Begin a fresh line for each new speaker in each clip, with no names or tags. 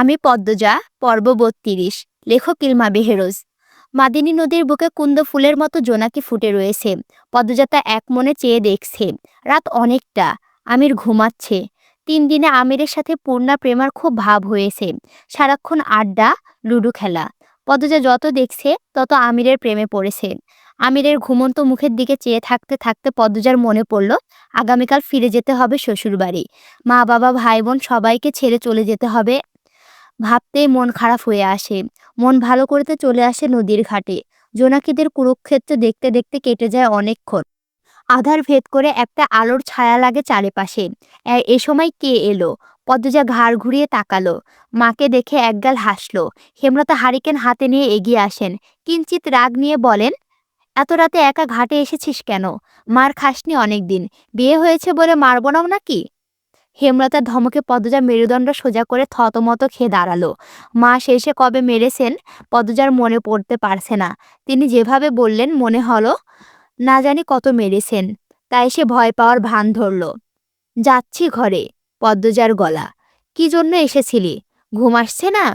আমি পদ্মজা, পর্ব বত্রিশ, লেখক ইলমা বেহেরোজ। মাদিনী নদীর বুকে কুন্দ ফুলের মতো জোনাকি ফুটে রয়েছে। পদ্মজাতা এক মনে চেয়ে দেখছে। রাত অনেকটা, আমির ঘুমাচ্ছে। তিন দিনে আমিরের সাথে পূর্ণা প্রেমার খুব ভাব হয়েছে। সারাক্ষণ আড্ডা, লুডো খেলা। পদ্মজা যত দেখছে, তত আমিরের প্রেমে পড়েছে। আমিরের ঘুমন্ত মুখের দিকে চেয়ে থাকতে থাকতে পদ্মজার মনে পড়ল, আগামীকাল ফিরে যেতে হবে শ্বশুরবাড়ি। মা, বাবা, ভাই, বোন সবাইকে ছেড়ে চলে যেতে হবে ভাবতেই মন খারাপ হয়ে আসে। মন ভালো করতে চলে আসে নদীর ঘাটে। জোনাকিদের কুরুক্ষেত্র দেখতে দেখতে কেটে যায় অনেকক্ষণ। আধার ভেদ করে একটা আলোর ছায়া লাগে চারিপাশে। এ- সময় কে এলো? পদ্মজা ঘাড় ঘুরিয়ে তাকালো। মাকে দেখে একগাল হাসলো। হেমলতা হারিকেন হাতে নিয়ে এগিয়ে আসেন। কিঞ্চিত রাগ নিয়ে বলেন, এত রাতে একা ঘাটে এসেছিস কেন? মার খাসনি অনেকদিন। বিয়ে হয়েছে বলে মারবো না নাকি? হেমলতার ধমকে পদ্মজা মেরুদণ্ড সোজা করে থতমত খেয়ে দাঁড়াল। মা শেষে কবে মেরেছেন পদ্মজার মনে পড়তে পারছে না। তিনি যেভাবে বললেন, মনে হলো না জানি কত মেরেছেন, তাই সে ভয় পাওয়ার ভান ধরল। যাচ্ছি ঘরে, পদ্মজার গলা। কি জন্য এসেছিলি? ঘুম আসছে না?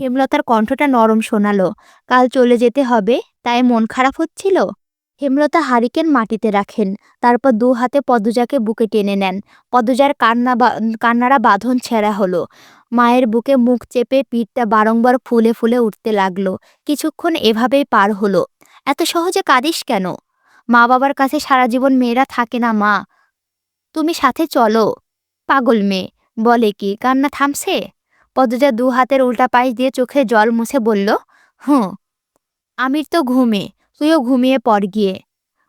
হেমলতার কণ্ঠটা নরম শোনালো। কাল চলে যেতে হবে, তাই মন খারাপ হচ্ছিল? হেমলতা হারিকেন মাটিতে রাখেন। তারপর দু হাতে পদ্মজাকে বুকে টেনে নেন। পদ্মজার কান্না কান্নারা বাঁধন ছেঁড়া হলো। মায়ের বুকে মুখ চেপে পিঠটা বারংবার ফুলে ফুলে উঠতে লাগল। কিছুক্ষণ এভাবেই পার হলো। এত সহজে কাঁদিস কেন? মা বাবার কাছে সারা জীবন মেয়েরা থাকে না মা। তুমি সাথে চলো। পাগল মেয়ে। বলে কি? কান্না থামছে? পদ্মজা দু হাতের উল্টা পাশ দিয়ে চোখে জল মুছে বলল, হুঁ, আমির তো ঘুমে। তুইও ঘুমিয়ে পড় গিয়ে।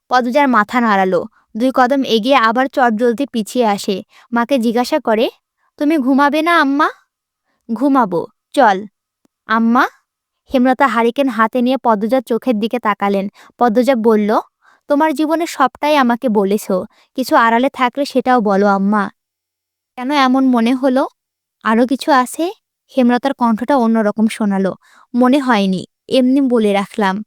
পদ্মজার মাথা নাড়ালো। দুই কদম এগিয়ে আবার চট চটজলদি পিছিয়ে আসে। মাকে জিজ্ঞাসা করে, তুমি ঘুমাবে না, আম্মা? ঘুমাবো। চল। আম্মা? হেমলতা হারিকেন হাতে নিয়ে পদ্মজার চোখের দিকে তাকালেন। পদ্মজা বলল, তোমার জীবনে সবটাই আমাকে বলেছ। কিছু আড়ালে থাকলে সেটাও বলো, আম্মা। কেন এমন মনে হলো? আরও কিছু আছে? হেমলতার কণ্ঠটা অন্যরকম শোনালো। মনে হয়নি। এমনি বলে রাখলাম।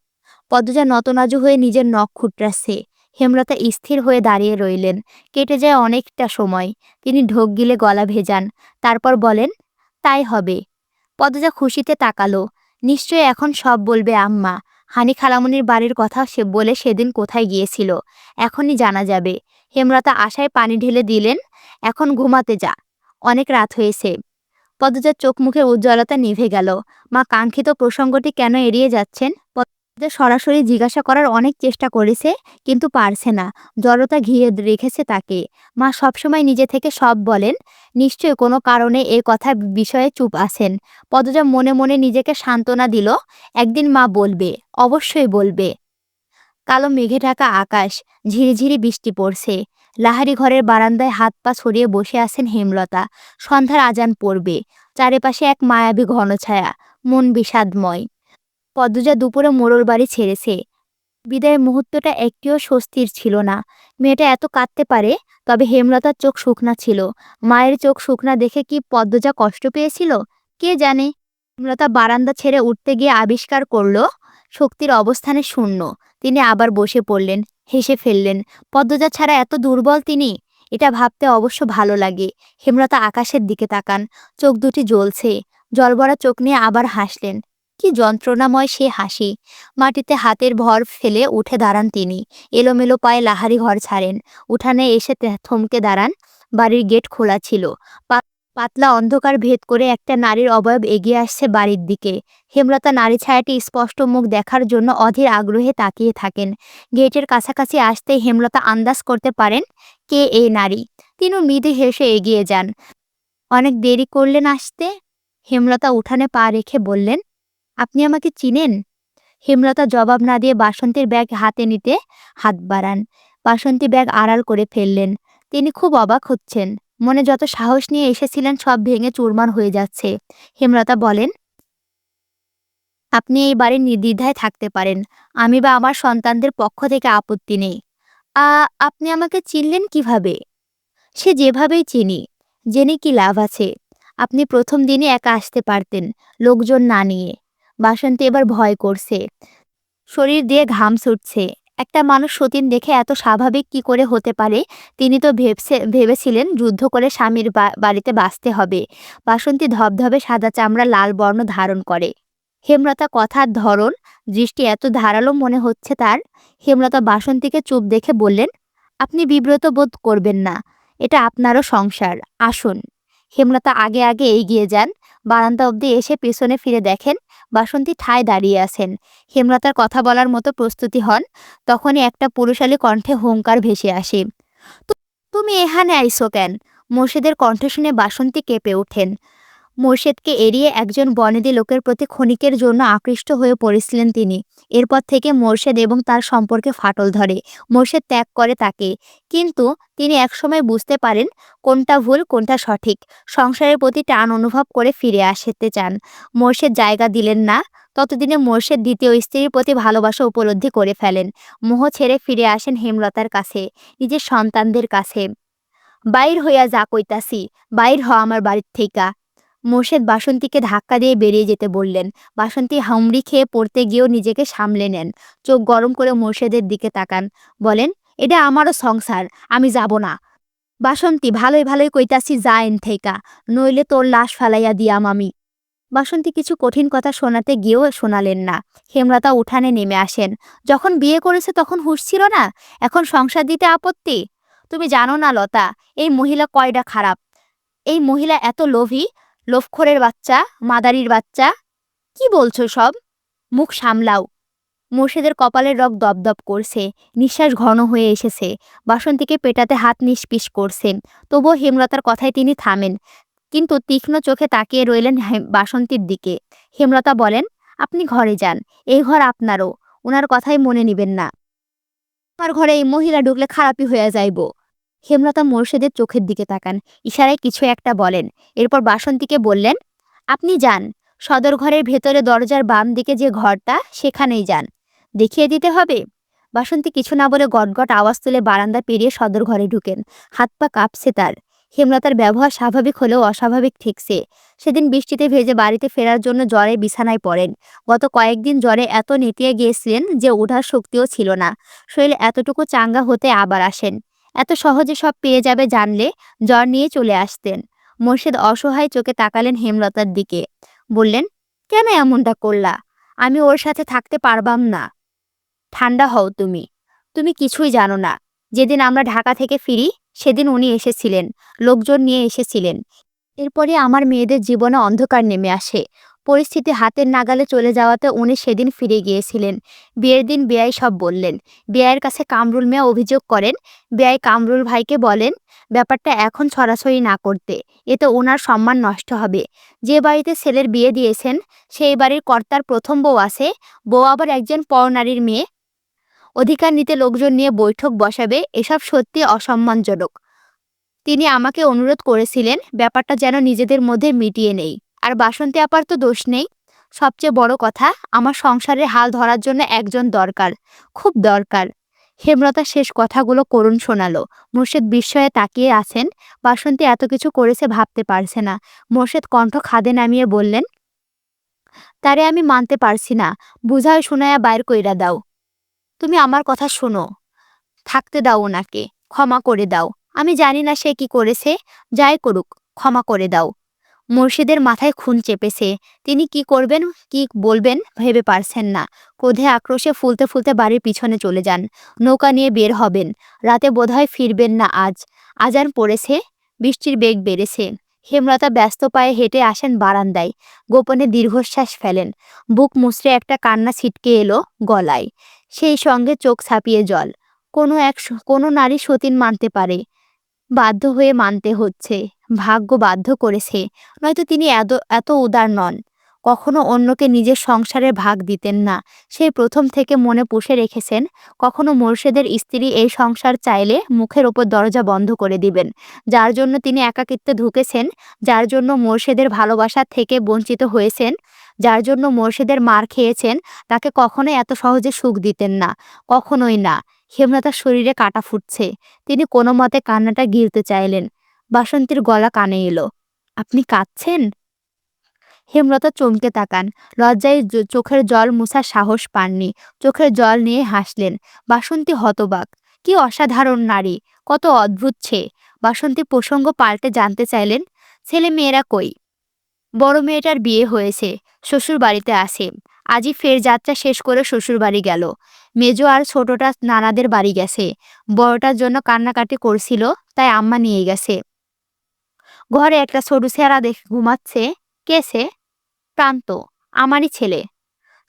পদ্মজা নতনাজু হয়ে নিজের নখ খুটরাচ্ছে। হেমলতা স্থির হয়ে দাঁড়িয়ে রইলেন। কেটে যায় অনেকটা সময়। তিনি ঢোক গিলে গলা ভেজান। তারপর বলেন, তাই হবে। পদ্মজা খুশিতে তাকালো। নিশ্চয়ই এখন সব বলবে আম্মা। হানি খালামনির বাড়ির কথা সে বলে সেদিন কোথায় গিয়েছিল? এখনই জানা যাবে। হেমলতা আশায় পানি ঢেলে দিলেন, এখন ঘুমাতে যা। অনেক রাত হয়েছে। পদ্মজার চোখ মুখে উজ্জ্বলতা নিভে গেল। মা, কাঙ্ক্ষিত প্রসঙ্গটি কেন এড়িয়ে যাচ্ছেন? সরাসরি জিজ্ঞাসা করার অনেক চেষ্টা করেছে, কিন্তু পারছে না। জড়তা ঘিরে রেখেছে তাকে। মা সবসময় নিজে থেকে সব বলেন। নিশ্চয়ই কোনো কারণে এ কথা বিষয়ে চুপ আছেন। পদ্মজা মনে মনে নিজেকে সান্ত্বনা দিল। একদিন মা বলবে, অবশ্যই বলবে। কালো মেঘে ঢাকা আকাশ ঝিরিঝিরি বৃষ্টি পড়ছে। লাহারি ঘরের বারান্দায় হাত পা ছড়িয়ে বসে আছেন হেমলতা। সন্ধ্যার আজান পড়বে। চারিপাশে এক মায়াবী ঘনছায়া মন বিষাদময়। পদ্মজা দুপুরে মোড়ল বাড়ি ছেড়েছে। বিদায়ের মুহূর্তটা একটিও স্বস্তির ছিল না। মেয়েটা এত কাঁদতে পারে, তবে হেমলতার চোখ শুকনা ছিল। মায়ের চোখ শুকনা দেখে কি পদ্মজা কষ্ট পেয়েছিল? কে জানে? হেমলতা বারান্দা ছেড়ে উঠতে গিয়ে আবিষ্কার করল, শক্তির অবস্থানে শূন্য। তিনি আবার বসে পড়লেন, হেসে ফেললেন, পদ্মজা ছাড়া এত দুর্বল তিনি? এটা ভাবতে অবশ্য ভালো লাগে। হেমলতা আকাশের দিকে তাকান, চোখ দুটি জ্বলছে। জলভরা চোখ নিয়ে আবার হাসলেন কি যন্ত্রণাময় সে হাসি। মাটিতে হাতের ভর ফেলে উঠে দাঁড়ান তিনি। এলোমেলো পায়ে লাহারি ঘর ছাড়েন। উঠানে এসে থমকে দাঁড়ান। বাড়ির গেট খোলা ছিল। পাতলা অন্ধকার ভেদ করে একটা নারীর অবয়ব এগিয়ে আসছে বাড়ির দিকে। হেমলতা নারী ছায়াটি স্পষ্ট মুখ দেখার জন্য অধীর আগ্রহে তাকিয়ে থাকেন। গেটের কাছাকাছি আসতেই হেমলতা আন্দাজ করতে পারেন, কে এই নারী? তিনি মৃদু হেসে এগিয়ে যান। অনেক দেরি করলেন আসতে? হেমলতা উঠানে পা রেখে বললেন আপনি আমাকে চিনেন? হেমলতা জবাব না দিয়ে বাসন্তীর ব্যাগ হাতে নিতে হাত বাড়ান। বাসন্তী ব্যাগ আড়াল করে ফেললেন। তিনি খুব অবাক হচ্ছেন। মনে যত সাহস নিয়ে এসেছিলেন সব ভেঙে চুরমার হয়ে যাচ্ছে। হেমলতা বলেন, আপনি এই বাড়ির নির্দ্বিধায় থাকতে পারেন। আমি বা আমার সন্তানদের পক্ষ থেকে আপত্তি নেই। আ, আপনি আমাকে চিনলেন কীভাবে? সে যেভাবেই চিনি, জেনে কি লাভ আছে? আপনি প্রথম দিনে একা আসতে পারতেন, লোকজন না নিয়ে। বাসন্তী এবার ভয় করছে। শরীর দিয়ে ঘাম ছুটছে। একটা মানুষ সতীন দেখে এত স্বাভাবিক কি করে হতে পারে, তিনি তো ভেবছে, ভেবেছিলেন যুদ্ধ করে স্বামীর বাড়িতে বাঁচতে হবে। বাসন্তী ধবধবে সাদা চামড়া লাল বর্ণ ধারণ করে। হেমলতা কথার ধরন, দৃষ্টি এত ধারালো মনে হচ্ছে তার। হেমলতা বাসন্তীকে চুপ দেখে বললেন, আপনি বিব্রত বোধ করবেন না, এটা আপনারও সংসার, আসুন। হেমলতা আগে আগে এগিয়ে যান। বারান্দা অবধি এসে পেছনে ফিরে দেখেন বাসন্তী ঠায় দাঁড়িয়ে আছেন। হেমলতার কথা বলার মতো প্রস্তুতি হন, তখনই একটা পুরুষালী কণ্ঠে হুঙ্কার ভেসে আসে। "তু- তুমি এখানে আইসো কেন? মোর্শেদের কণ্ঠ শুনে বাসন্তী কেঁপে ওঠেন। মোর্শেদকে এড়িয়ে একজন বনেদি লোকের প্রতি ক্ষণিকের জন্য আকৃষ্ট হয়ে পড়েছিলেন তিনি। এরপর থেকে মোর্শেদ এবং তার সম্পর্কে ফাটল ধরে। মোর্শেদ ত্যাগ করে তাকে। কিন্তু তিনি একসময় বুঝতে পারেন কোনটা ভুল, কোনটা সঠিক। সংসারের প্রতি টান অনুভব করে ফিরে আসতে চান। মোর্শেদ জায়গা দিলেন না। ততদিনে মোর্শেদ দ্বিতীয় স্ত্রীর প্রতি ভালোবাসা উপলব্ধি করে ফেলেন। মোহ ছেড়ে ফিরে আসেন হেমলতার কাছে, নিজের সন্তানদের কাছে। বাইর হইয়া যা কইতাছি, বাইর হ আমার বাড়ির থেইকা। মোর্শেদ বাসন্তীকে ধাক্কা দিয়ে বেরিয়ে যেতে বললেন। বাসন্তী হামড়ি খেয়ে পড়তে গিয়েও নিজেকে সামলে নেন। চোখ গরম করে মোর্শেদের দিকে তাকান। বলেন, এটা আমারও সংসার, আমি যাব না। বাসন্তী, ভালোই ভালোই কইতাছি, যা এন থেইকা, নইলে তোর লাশ ফালাইয়া দিয়াম আমি। বাসন্তী কিছু কঠিন কথা শোনাতে গিয়েও শোনালেন না। হেমলতা উঠানে নেমে আসেন। যখন বিয়ে করেছে তখন হুঁশ ছিল না? এখন সংসার দিতে আপত্তি? তুমি জানো না, লতা, এই মহিলা কয়টা খারাপ? এই মহিলা এত লোভী? লোভখোরের বাচ্চা, মাদারির বাচ্চা, কি বলছো সব? মুখ সামলাও। মুর্শিদের কপালের রক দপদপ করছে, নিঃশ্বাস ঘন হয়ে এসেছে, বাসন্তীকে পেটাতে হাত নিষ্পিস করছেন তবুও হেমলতার কথায় তিনি থামেন, কিন্তু তীক্ষ্ণ চোখে তাকিয়ে রইলেন বাসন্তীর দিকে। হেমলতা বলেন, আপনি ঘরে যান এই ঘর আপনারও ওনার কথাই মনে নিবেন না। আমার ঘরে এই মহিলা ঢুকলে খারাপই হয়ে যাইব। হেমলতা মোর্শেদের চোখের দিকে তাকান। ইশারায় কিছু একটা বলেন। এরপর বাসন্তীকে বললেন, আপনি যান। সদর ঘরের ভেতরে দরজার বাম দিকে যে ঘরটা, সেখানেই যান। দেখিয়ে দিতে হবে? বাসন্তী কিছু না বলে গটগট আওয়াজ তুলে বারান্দা পেরিয়ে সদর ঘরে ঢুকেন। হাত পা কাঁপছে তার। হেমলতার ব্যবহার স্বাভাবিক হলেও অস্বাভাবিক ঠেকছে সেদিন বৃষ্টিতে ভেজে বাড়িতে ফেরার জন্য জ্বরে বিছানায় পড়েন। গত কয়েকদিন জ্বরে এত নেতিয়ে গিয়েছিলেন যে ওঠার শক্তিও ছিল না। শরীর এতটুকু চাঙ্গা হতে আবার আসেন। এত সহজে সব পেয়ে যাবে জানলে জ্বর নিয়ে চলে আসতেন। মোর্শেদ অসহায় চোখে তাকালেন হেমলতার দিকে। বললেন, কেন এমনটা করলা? আমি ওর সাথে থাকতে পারবাম না। ঠান্ডা হও তুমি। তুমি কিছুই জানো না। যেদিন আমরা ঢাকা থেকে ফিরি, সেদিন উনি এসেছিলেন, লোকজন নিয়ে এসেছিলেন। এরপরে আমার মেয়েদের জীবনে অন্ধকার নেমে আসে। পরিস্থিতি হাতের নাগালে চলে যাওয়াতে উনি সেদিন ফিরে গিয়েছিলেন। বিয়ের দিন বেয়াই সব বললেন। বেয়াইয়ের কাছে কামরুল মিয়া অভিযোগ করেন, বেয়াই কামরুল ভাইকে বলেন, ব্যাপারটা এখন ছড়াছড়ি না করতে এতে ওনার সম্মান নষ্ট হবে। যে বাড়িতে ছেলের বিয়ে দিয়েছেন, সেই বাড়ির কর্তার প্রথম বউ আছে, বউ আবার একজন পরনারীর মেয়ে। অধিকার নিতে লোকজন নিয়ে বৈঠক বসাবে, এসব সত্যি অসম্মানজনক। তিনি আমাকে অনুরোধ করেছিলেন, ব্যাপারটা যেন নিজেদের মধ্যে মিটিয়ে নেই। আর বাসন্তী আপার তো দোষ নেই। সবচেয়ে বড় কথা, আমার সংসারের হাল ধরার জন্য একজন দরকার, খুব দরকার। হেমলতা শেষ কথাগুলো করুণ শোনালো। মোর্শেদ বিস্ময়ে তাকিয়ে আছেন। বাসন্তী এত কিছু করেছে ভাবতে পারছে না। মোর্শেদ কণ্ঠ খাদে নামিয়ে বললেন, তারে আমি মানতে পারছি না। বুঝায় শোনায়া বাইর কইরা দাও। তুমি আমার কথা শোনো। থাকতে দাও ওনাকে ক্ষমা করে দাও। আমি জানি না সে কি করেছে। যাই করুক, ক্ষমা করে দাও। মুর্শিদের মাথায় খুন চেপেছে। তিনি কি করবেন, কি বলবেন ভেবে পারছেন না। ক্রোধে আক্রোশে ফুলতে ফুলতে বাড়ির পিছনে চলে যান। নৌকা নিয়ে বের হবেন। রাতে বোধহয় ফিরবেন না আজ। আজান পড়েছে, বৃষ্টির বেগ বেড়েছে। হেমলতা ব্যস্ত পায়ে হেঁটে আসেন বারান্দায়। গোপনে দীর্ঘশ্বাস ফেলেন। বুক মুচড়ে একটা কান্না ছিটকে এলো গলায়। সেই সঙ্গে চোখ ছাপিয়ে জল। কোনো এক কোনো নারী সতীন মানতে পারে। বাধ্য হয়ে মানতে হচ্ছে। ভাগ্য বাধ্য করেছে। নয়তো তিনি এত এত উদার নন। কখনো অন্যকে নিজের সংসারের ভাগ দিতেন না। সেই প্রথম থেকে মনে পুষে রেখেছেন, কখনো মোর্শেদের স্ত্রী এই সংসার চাইলে মুখের ওপর দরজা বন্ধ করে দিবেন। যার জন্য তিনি একাকিত্বে ঢুকেছেন, যার জন্য মোর্শেদের ভালোবাসা থেকে বঞ্চিত হয়েছেন, যার জন্য মোর্শেদের মার খেয়েছেন, তাকে কখনোই এত সহজে সুখ দিতেন না, কখনোই না। হেমলতার শরীরে কাটা ফুটছে। তিনি কোনো মতে কান্নাটা গিলতে চাইলেন। বাসন্তীর গলা কানে এলো। আপনি কাঁদছেন? হেমলতা চমকে তাকান। লজ্জায় চোখের জল মুছার সাহস পাননি। চোখের জল নিয়ে হাসলেন। বাসন্তী হতবাক। কি অসাধারণ নারী। কত অদ্ভুত ছে। বাসন্তী প্রসঙ্গ পাল্টে জানতে চাইলেন, ছেলে মেয়েরা কই? বড় মেয়েটার বিয়ে হয়েছে। শ্বশুর বাড়িতে আসে আজই ফের যাত্রা শেষ করে শ্বশুর বাড়ি গেল। মেজো আর ছোটটা নানাদের বাড়ি গেছে। বড়টার জন্য কান্নাকাটি করছিল, তাই আম্মা নিয়ে গেছে। ঘরে একটা ছোট ছেঁড়া দেখে ঘুমাচ্ছে। কে সে? প্রান্ত, আমারই ছেলে।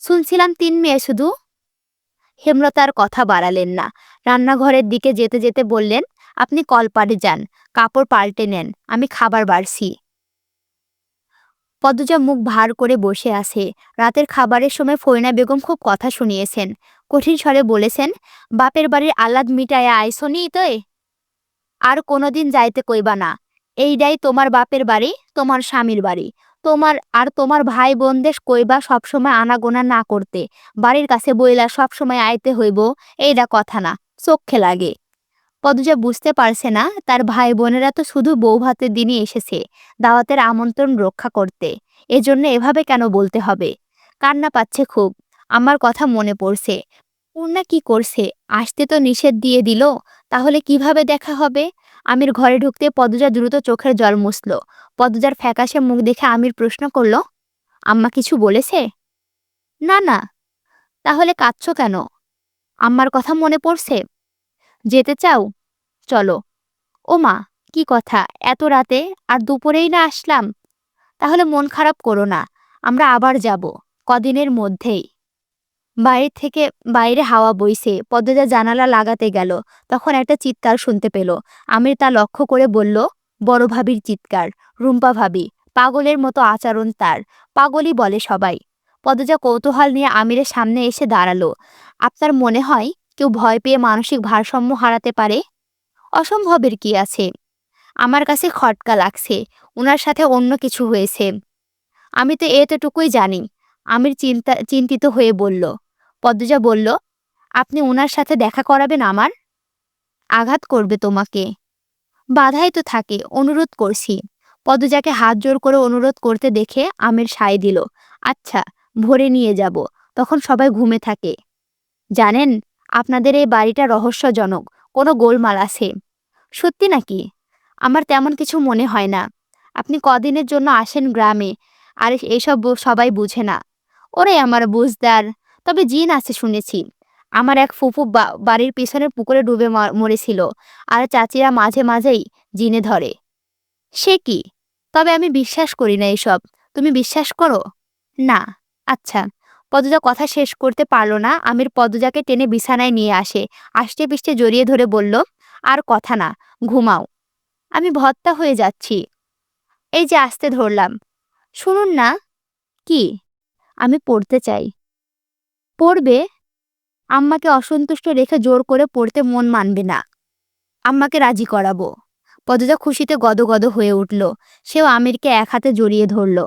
শুনছিলাম তিন মেয়ে শুধু। হেমলতার কথা বাড়ালেন না। রান্নাঘরের দিকে যেতে যেতে বললেন, আপনি কলপাড়ে যান, কাপড় পাল্টে নেন, আমি খাবার বাড়ছি। পদ্মজা মুখ ভার করে বসে আছে। রাতের খাবারের সময় ফইনা বেগম খুব কথা শুনিয়েছেন। কঠিন স্বরে বলেছেন, বাপের বাড়ির আহ্লাদ মিটায়া আইসনি তয় আর কোনোদিন যাইতে কইবা না। এইটাই তোমার বাপের বাড়ি, তোমার স্বামীর বাড়ি। তোমার আর তোমার ভাই বোনদের কইবা সবসময় আনাগোনা না করতে। বাড়ির কাছে বইলা সবসময় আইতে হইব এইটা কথা না, চোখে লাগে। পদজা বুঝতে পারছে না, তার ভাই বোনেরা তো শুধু বউ ভাতের দিনই এসেছে, দাওয়াতের আমন্ত্রণ রক্ষা করতে। এজন্য এভাবে কেন বলতে হবে? কান্না পাচ্ছে খুব। আমার কথা মনে পড়ছে। পূর্ণা কি করছে? আসতে তো নিষেধ দিয়ে দিল, তাহলে কীভাবে দেখা হবে? আমির ঘরে ঢুকতে পদজা দ্রুত চোখের জল মুছল। পদজার ফ্যাকাশে মুখ দেখে আমির প্রশ্ন করল, আম্মা কিছু বলেছে? না না। তাহলে কাঁদছ কেন? আম্মার কথা মনে পড়ছে? যেতে চাও? চলো। ও মা কি কথা? এত রাতে আর দুপুরেই না আসলাম? তাহলে মন খারাপ করো না, আমরা আবার যাব, কদিনের মধ্যেই। বাইরে থেকে বাইরে হাওয়া বইছে, পদ্মজা জানালা লাগাতে গেল, তখন একটা চিৎকার শুনতে পেল। আমির তা লক্ষ্য করে বলল, বড় ভাবির চিৎকার, রুম্পা ভাবি, পাগলের মতো আচরণ তার, পাগলই বলে সবাই। পদ্মজা কৌতূহল নিয়ে আমিরের সামনে এসে দাঁড়াল। আপনার মনে হয় কেউ ভয় পেয়ে মানসিক ভারসাম্য হারাতে পারে? অসম্ভবের কি আছে? আমার কাছে খটকা লাগছে ওনার সাথে অন্য কিছু হয়েছে। আমি তো এতটুকুই জানি আমির চিন্তা, চিন্তিত হয়ে বলল, পদ্মজা বলল, আপনি ওনার সাথে দেখা করাবেন আমার? আঘাত করবে তোমাকে। বাধাই তো থাকে, অনুরোধ করছি। পদ্মজাকে হাত জোর করে অনুরোধ করতে দেখে আমির সায় দিল আচ্ছা ভোরে নিয়ে যাব। তখন সবাই ঘুমে থাকে। জানেন, আপনাদের এই বাড়িটা রহস্যজনক, কোনো গোলমাল আছে। সত্যি নাকি? আমার তেমন কিছু মনে হয় না। আপনি কদিনের জন্য আসেন গ্রামে, আর এইসব সবাই বুঝে না। ওরে আমার বুঝদার, তবে জিন আছে শুনেছি। আমার এক ফুফু বাড়ির পিছনের পুকুরে ডুবে মরেছিল, আর চাচিরা মাঝে মাঝেই জিনে ধরে। সে কি? তবে আমি বিশ্বাস করি না এসব। তুমি বিশ্বাস করো? না। আচ্ছা পদজা কথা শেষ করতে পারল না। আমির পদজাকে টেনে বিছানায় নিয়ে আসে, আষ্টে পিষ্টে জড়িয়ে ধরে বলল, আর কথা না, ঘুমাও। আমি ভত্তা হয়ে যাচ্ছি। এই যে আসতে ধরলাম। শুনুন না। কি? আমি পড়তে চাই। পড়বে? আম্মাকে অসন্তুষ্ট রেখে জোর করে পড়তে মন মানবে না। আম্মাকে রাজি করাবো। পদজা খুশিতে গদগদ হয়ে উঠল। সেও আমিরকে এক হাতে জড়িয়ে ধরল।